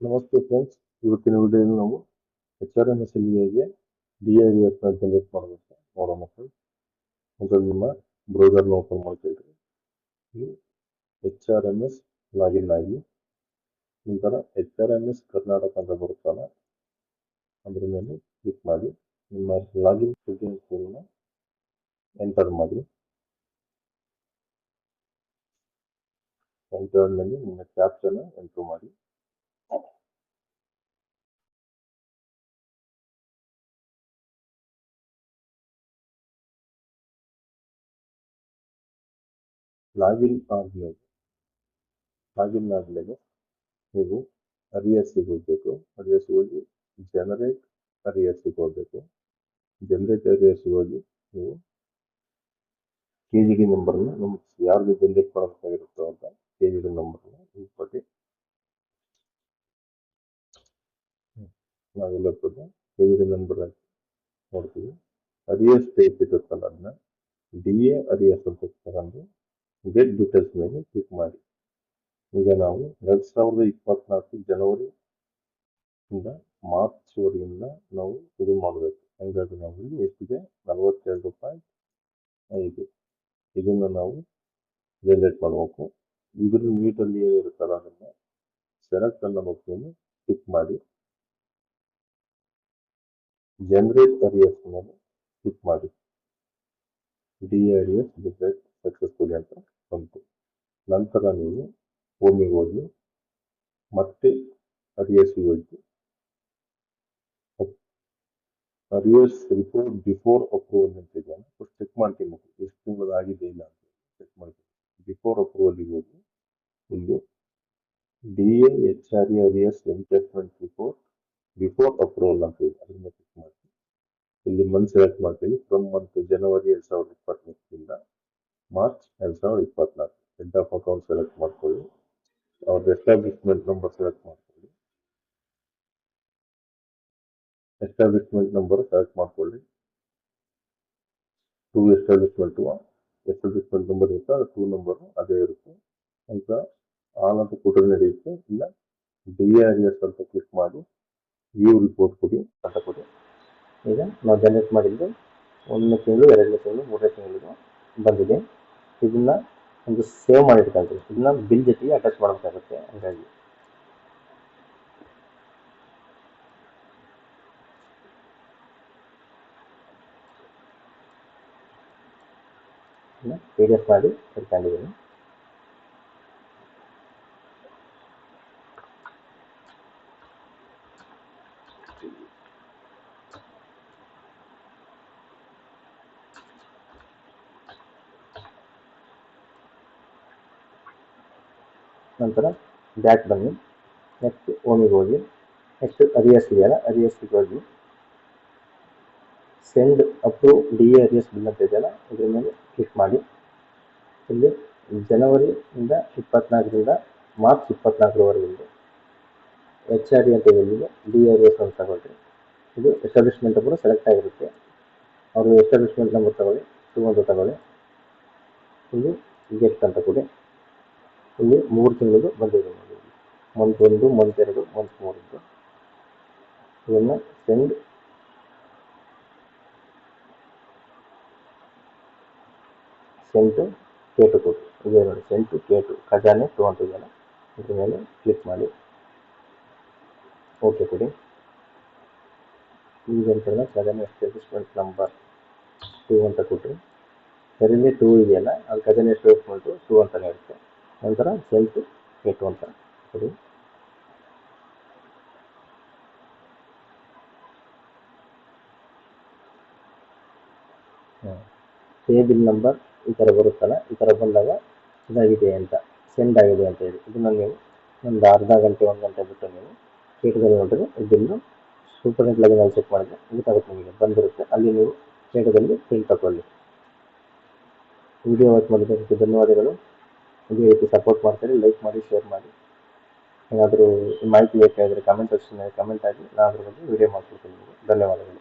ನಮಸ್ತೆ ಫ್ರೆಂಡ್ಸ್ ಇವತ್ತಿನ ವಿಡಿಯೋದಲ್ಲಿ ನಾವು ಎಚ್ ಆರ್ ಎಂ ಎಸ್ ಹೇಗೆ ಡಿ ಐ ಡಿ ಎಫ್ನ ಜನರೇಟ್ ಮಾಡಬೇಕು ನೋಡೋಣ ಫ್ರೆಂಡ್ಸ್ ಮೊದಲು ನಿಮ್ಮ ಬ್ರೌಸರ್ನ ಓಪನ್ ಮಾಡ್ತಿದ್ರಿ H R M S login ಆಗಿ ನಂತರ H R M S Karnataka ಅಂತ ಬರುತ್ತಲ್ಲ, ಅದ್ರ ಮೇಲೆ ಕ್ಲಿಕ್ ಮಾಡಿ, ನಿಮ್ಮ ಲಾಗಿನ್ ಕ್ರೆಡೆನ್ಷಿಯಲ್ನ ಎಂಟರ್ ಮಾಡಿ. ಎಂಟರ್ ಮೇಲೆ ನಿಮ್ಮ ಕ್ಯಾಪ್ಚನ್ನ ಎಂಟ್ರ್ ಮಾಡಿ. ಲಾಗಿನ್ ಆದಮೇಲೆ ಲಾಗಿನ್ ಆದಮೇಲೆ ನೀವು ಅರಿಯರ್ಸಿಗೆ ಹೋಗಬೇಕು ಅರಿಯರ್ಸಿಗೆ ಹೋಗಿ ಜನರೇಟ್ ಅರಿಯರ್ಸಿಗೆ ಹೋಗಬೇಕು ಜನರೇಟ್ ಅರಿಯರ್ಸಿಗೆ ಹೋಗಿ ನೀವು ಕೆ ಜಿ ಡಿ ನಂಬರ್ನ ನಮ್ಗೆ ಯಾರ್ದು ಜನರೇಟ್ ಮಾಡಬೇಕಾಗಿರುತ್ತೋ ಅಂತ ಕೆ ಜಿ ಡಿ ನಂಬರ್ನ ನೀವು ಕೊಟ್ಟು ನಾವೆಲ್ಲ ಕೂಡ ಕೆ ಜಿ ಡಿ ನಂಬರ್ ನೋಡ್ತೀವಿ ಅರಿಯರ್ಸ್ ಟೈಪ್ ಇರುತ್ತಲ್ಲ ಅದನ್ನ ಡಿ ಎ ಅರಿಯರ್ಸ್ ಅಂತ ತಗೊಂಡು ಗೆಟ್ ಡೀಟೇಲ್ಸ್ ಮೇಲೆ ಕ್ಲಿಕ್ ಮಾಡಿ. ಈಗ ನಾವು ಎರಡು ಸಾವಿರದ ಇಪ್ಪತ್ನಾಲ್ಕು ಜನವರಿ ಇಂದ ಮಾರ್ಚ್ ವರೆಗಿಂದ ನಾವು ಇದು ಮಾಡಬೇಕು. ಹಂಗಾಗಿ ನಾವು ಎಷ್ಟಿದೆ? ನಲವತ್ತೆರಡು ಪಾಯಿಂಟ್ ಐದು. ಇದನ್ನು ನಾವು ಜನರೇಟ್ ಮಾಡಬೇಕು. ಇದ್ರ ನೀಟಲ್ಲಿ ಏನಿರುತ್ತಲ್ಲ ಅದನ್ನು ಸೆಲೆಕ್ಟ್ ಅನ್ನೋ ಬಗ್ಗೆ ಕ್ಲಿಕ್ ಮಾಡಿ. ಜನರೇಟ್ ಅರಿಯರ್ಸ್ ಮೇಲೆ ಕ್ಲಿಕ್ ಮಾಡಿ. ಡಿ ಅರಿಯರ್ಸ್ ಜನರೇಟ್ ಸಕ್ಸಸ್ಫುಲಿ ಅಂತ ಬಂತು ನಂತರ ನೀವು ಹೋಮಿಗೆ ಹೋಗಿ ಮತ್ತೆ ಅರಿಯರ್ಸ್ಗೆ ಹೋಗಿ ಅರಿಯರ್ಸ್ ರಿಪೋರ್ಟ್ ಬಿಫೋರ್ ಅಪ್ರೂವಲ್ ಅಂತ ಇದೆಯಲ್ಲ ಫಸ್ಟ್ ಚೆಕ್ ಮಾಡ್ತೀನಿ ಎಷ್ಟು ತಿಂಗಳು ಆಗಿದೆ ಇಲ್ಲ ಅಂತ ಚೆಕ್ ಮಾಡ್ತೀನಿ। ಬಿಫೋರ್ ಅಪ್ರೂವಲ್ಗೆ ಹೋಗಿ ಇಲ್ಲಿ D A, H R A arrears emplacement report before approval ಅಂತ ಇದೆ, ಅದನ್ನ ಕ್ಲಿಕ್ ಮಾಡ್ತೀನಿ ಇಲ್ಲಿ ಮಂತ್ ಸೆಲೆಕ್ಟ್ ಮಾಡ್ತೀವಿ ಫ್ರಮ್ ಮಂತ್ ಜನವರಿ ಎರಡು ಸಾವಿರದ ಇಪ್ಪತ್ನಾಲ್ಕರಿಂದ ಮಾರ್ಚ್ ಎರಡ್ ಸಾವಿರದ ಇಪ್ಪತ್ನಾಲ್ಕು. ಹೆಡ್ ಆಫ್ ಅಕೌಂಟ್ ಸೆಲೆಕ್ಟ್ ಮಾಡ್ಕೊಳ್ಳಿ. ಅವ್ರದ್ದು ಎಸ್ಟಾಬ್ಲಿಷ್ಮೆಂಟ್ ನಂಬರ್ ಸೆಲೆಕ್ಟ್ ಮಾಡ್ಕೊಳ್ಳಿ. ಎಸ್ಟಾಬ್ಲಿಷ್ಮೆಂಟ್ ನಂಬರ್ ಸೆಲೆಕ್ಟ್ ಮಾಡ್ಕೊಳ್ಳಿ. ಟೂ ಎಸ್ಟಾಬ್ಲಿಷ್ಮೆಂಟ್ ಎಸ್ಟಾಬ್ಲಿಷ್ಮೆಂಟ್ ನಂಬರ್ ಇರುತ್ತೆ, ಅದು ಟೂ ನಂಬರ್ ಅದೇ ಇರುತ್ತೆ. ಅಂತ ಆಲ್ ಅಂತ ಕೊಟ್ಟರೆ ನಡೆಯುತ್ತೆ. ಇಲ್ಲ ಡಿ ಆರ್ ಎಸ್ ಅಂತ ಕ್ಲಿಕ್ ಮಾಡಿ ವ್ಯೂ ರಿಪೋರ್ಟ್ ಕೊಡಿ ಅಂತ ಕೊಡಿ. ಈಗ ನಾವು ಜನರೇಟ್ ಮಾಡಿದ್ದು ಒಂದನೇ ತಿಂಗಳು, ಎರಡನೇ ತಿಂಗಳು, ಮೂರನೇ ತಿಂಗಳಿಗೆ ಬಂದಿದೆ. ಇದನ್ನ ಒಂದು ಸೇವ್ ಮಾಡಿ ಇಟ್ಕೊಳ್ತೀವಿ ಇದನ್ನ ಬಿಲ್ ಜೊತೆಗೆ ಅಟ್ಯಾಚ್ ಮಾಡಬೇಕಾಗುತ್ತೆ ಹಂಗಾಗಿ. ಪಿ ಡಿ ಎಫ್ ಮಾಡಿ ಇಟ್ಕೊಂಡಿದ್ದೀನಿ. ನಂತರ ಬ್ಯಾಕ್ ಬನ್ನಿ. ನೆಕ್ಸ್ಟ್ ಓಮಿಗೆ ಹೋಗಿ. ನೆಕ್ಸ್ಟ್ ಅರಿಯಸ್ ಇದೆಯಲ್ಲ ಅರಿಯಸ್ಗೆ ಹೋಗಿ. Send approve D A arrears bill ಅಂತ ಇದೆಯಲ್ಲ, ಇದ್ರ ಮೇಲೆ ಕ್ಲಿಕ್ ಮಾಡಿ. ಇಲ್ಲಿ ಜನವರಿಯಿಂದ ಇಪ್ಪತ್ನಾಲ್ಕರಿಂದ ಮಾರ್ಚ್ ಇಪ್ಪತ್ನಾಲ್ಕರವರೆಗೆ ಎಚ್ ಆರ್ ಡಿ ಅಂತ ಇಲ್ಲಿಗೆ ಡಿ ಆರ್ ಎಸ್ ಅಂತ ತಗೊಳ್ರಿ ಇದು ಎಸ್ಟಾಬ್ಲಿಷ್ಮೆಂಟ್ ನಂಬರು ಸೆಲೆಕ್ಟ್ ಆಗಿರುತ್ತೆ. ಅವರು ಎಸ್ಟಾಬ್ಲಿಷ್ಮೆಂಟ್ ನಂಬರ್ ತಗೊಳ್ಳಿ ಟೂ ಅಂತ ತಗೊಳ್ಳಿ. ಇಲ್ಲಿ ಗೆಟ್ ಅಂತ ಕೊಡಿ. ಇಲ್ಲಿ ಮೂರು ತಿಂಗಳು ಬಂದಿದೆ ನೋಡಿ. ಮಂತ್ ಒಂದು ಮಂತ್ ಎರಡು ಮಂತ್ ಮೂರಿದ್ದು ಇದನ್ನು ಸೆಂಡ್ ಸೆಂಟು ಕೇಟು ಕೊಟ್ಟು ಇದೆ ನೋಡಿ ಸೆಂಟು ಕೇಟು ಖಜಾನೆ ಟು ಅಂತ ಇದೆಯಲ್ಲ, ಇದ್ರ ಮೇಲೆ ಕ್ಲಿಕ್ ಮಾಡಿ. ಓಕೆ ಕೊಡಿ. ಈಗ ಅಂತಲ್ಲ ಖಜಾನೆ ಎಸ್ಟಾಬ್ಲಿಷ್ಮೆಂಟ್ ನಂಬರ್ ಟೂ ಅಂತ ಕೊಟ್ಟರು ಸರಿನೇ ಟೂ ಇದೆಯಲ್ಲ, ಅಲ್ಲಿ ಖಜಾನೆ ಎಸ್ಟಾಬ್ಲಿಷ್ಮೆಂಟು ಟೂ ಅಂತಲೇ ಇರುತ್ತೆ ನಂತರ ಸೆಲ್ಫ್ ಏಟು ಅಂತ. ಕೊಡಿ ಪೇ ಬಿಲ್ ನಂಬರ್ ಈ ಥರ ಬರುತ್ತಲ್ಲ, ಈ ಥರ ಬಂದಾಗ ಇದಾಗಿದೆ ಅಂತ ಸೆಂಡ್ ಆಗಿದೆ ಅಂತ ಹೇಳಿ. ಇದನ್ನು ನೀವು ಒಂದು ಅರ್ಧ ಗಂಟೆ, ಒಂದು ಗಂಟೆ ಬಿಟ್ಟು ನೀವು ಕೇಟದಲ್ಲಿ ನೋಡಿದ್ರೆ ಬಿಲ್ಲು ಸೂಪರ್ ನೆಟ್ ನಾವು ಚೆಕ್ ಮಾಡಿದ್ರೆ ಗೊತ್ತಾಗುತ್ತೆ ನಿಮಗೆ, ಬಂದಿರುತ್ತೆ. ಅಲ್ಲಿ ನೀವು ಕೇಟದಲ್ಲಿ ಪ್ರಿಂಟ್ ತಗೊಳ್ಳಿ ವಿಡಿಯೋ ವಾಚ್ ಮಾಡಿದ್ದಕ್ಕೆ ಧನ್ಯವಾದಗಳು. ಇದೇ ರೀತಿ ಸಪೋರ್ಟ್ ಮಾಡ್ತಾರೆ ಲೈಕ್ ಮಾಡಿ ಶೇರ್ ಮಾಡಿ. ಏನಾದರೂ ಮಾಹಿತಿ ಬೇಕಾದರೆ ಕಮೆಂಟ್ ಸೆಕ್ಷನಲ್ಲಿ ಕಮೆಂಟ್ ಆಗಿ ನಾನು ಅದ್ರ ಬಗ್ಗೆ ವಿಡಿಯೋ ಮಾಡ್ಕೊಡ್ತೀನಿ ಧನ್ಯವಾದಗಳು.